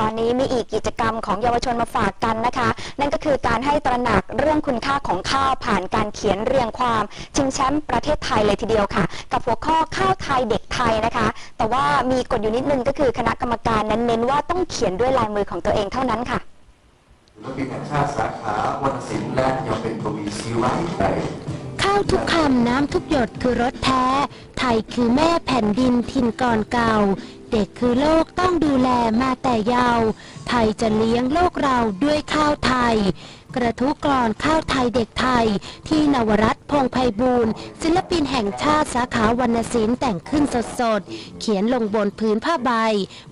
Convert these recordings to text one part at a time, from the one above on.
ตอนนี้มีอีกกิจกรรมของเยาวชนมาฝากกันนะคะ นั่นก็คือการให้ตระหนักเรื่องคุณค่าของข้าวผ่านการเขียนเรียงความชิงแชมป์ประเทศไทยเลยทีเดียวค่ะ กับหัวข้อข้าวไทยเด็กไทยนะคะ แต่ว่ามีกฎอยู่นิดนึงก็คือคณะกรรมการนั้นเน้นว่าต้องเขียนด้วยลายมือของตัวเองเท่านั้นค่ะศิลปินแห่งชาติสาขาวรรณศิลป์และยังเป็นกวีชีวะอีกในข้าวทุกคำน้ำทุกหยดคือรสแท้ ไทยคือแม่แผ่นดินถิ่นก่อนเก่า เด็กคือโลกต้องดูแลมาแต่เยาว์ไทยจะเลี้ยงโลกเราด้วยข้าวไทย กระทุกกรอนข้าวไทยเด็กไทย ที่นวรัตพงไพบูลย์ศิลปินแห่งชาติสาขาวรรณศิลป์แต่งขึ้นสดๆ เขียนลงบนพื้นผ้าใบ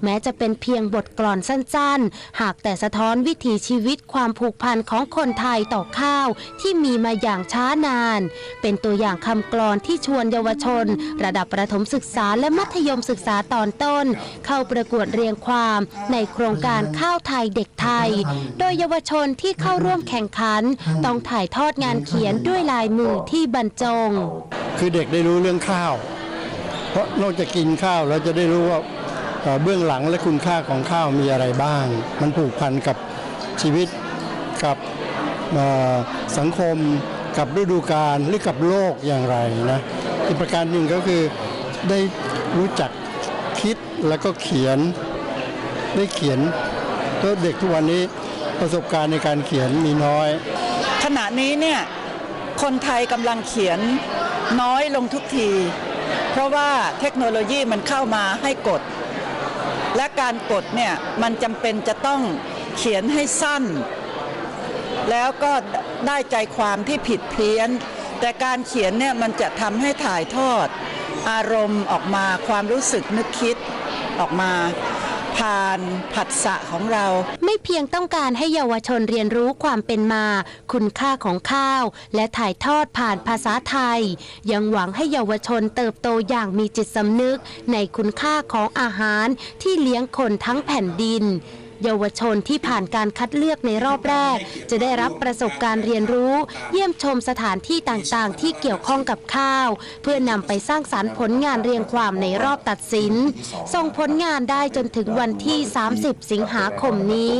แม้จะเป็นเพียงบทกลอนสั้นๆ หากแต่สะท้อนวิถีชีวิตความผูกพันของคนไทยต่อข้าวที่มีมาอย่างช้านาน เป็นตัวอย่างคำกลอนที่ชวนเยาวชน ระดับประถมศึกษาและมัธยมศึกษาตอนต้น เข้าประกวดเรียงความในโครงการข้าวไทยเด็กไทย โดยเยาวชนที่เข้าร่วมแข่งขัน ต้องถ่ายทอดงานเขียนด้วยลายมือที่บรรจง คือเด็กได้รู้เรื่องข้าว เพราะนอกจากกินข้าวเราจะได้รู้ว่าเอ่อเบื้องหลังและคุณค่าของข้าวมีอะไรบ้าง มันผูกพันกับชีวิตกับเอ่อสังคมกับฤดูกาลหรือกับโลกอย่างไรนะอีกประการหนึ่งก็คือได้รู้จักคิดแล้วก็เขียนได้เขียนเพราะเด็กทุกวันนี้ ประสบการณ์ในการเขียนมีน้อย ขณะนี้เนี่ยคนไทยกำลังเขียนน้อยลงทุกที เพราะว่าเทคโนโลยีมันเข้ามาให้กด และการกดเนี่ยมันจำเป็นจะต้องเขียนให้สั้น แล้วก็ได้ใจความที่ผิดเพี้ยน แต่การเขียนเนี่ยมันจะทำให้ถ่ายทอด อารมณ์ออกมาความรู้สึกนึกคิดออกมา ผ่านผัสสะของเรา ไม่เพียงต้องการให้เยาวชนเรียนรู้ความเป็นมา คุณค่าของข้าว และถ่ายทอดผ่านภาษาไทย ยังหวังให้เยาวชนเติบโตอย่างมีจิตสำนึก ในคุณค่าของอาหารที่เลี้ยงคนทั้งแผ่นดิน เยาวชนที่ผ่านการคัดเลือกในรอบแรก จะได้รับประสบการณ์เรียนรู้ เยี่ยมชมสถานที่ต่างๆ ที่เกี่ยวข้องกับข้าว เพื่อนำไปสร้างสารรค์ผลงานเรียงความในรอบตัดสิน ส่งผลงานได้จนถึงวันที่ 30 สิงหาคมนี้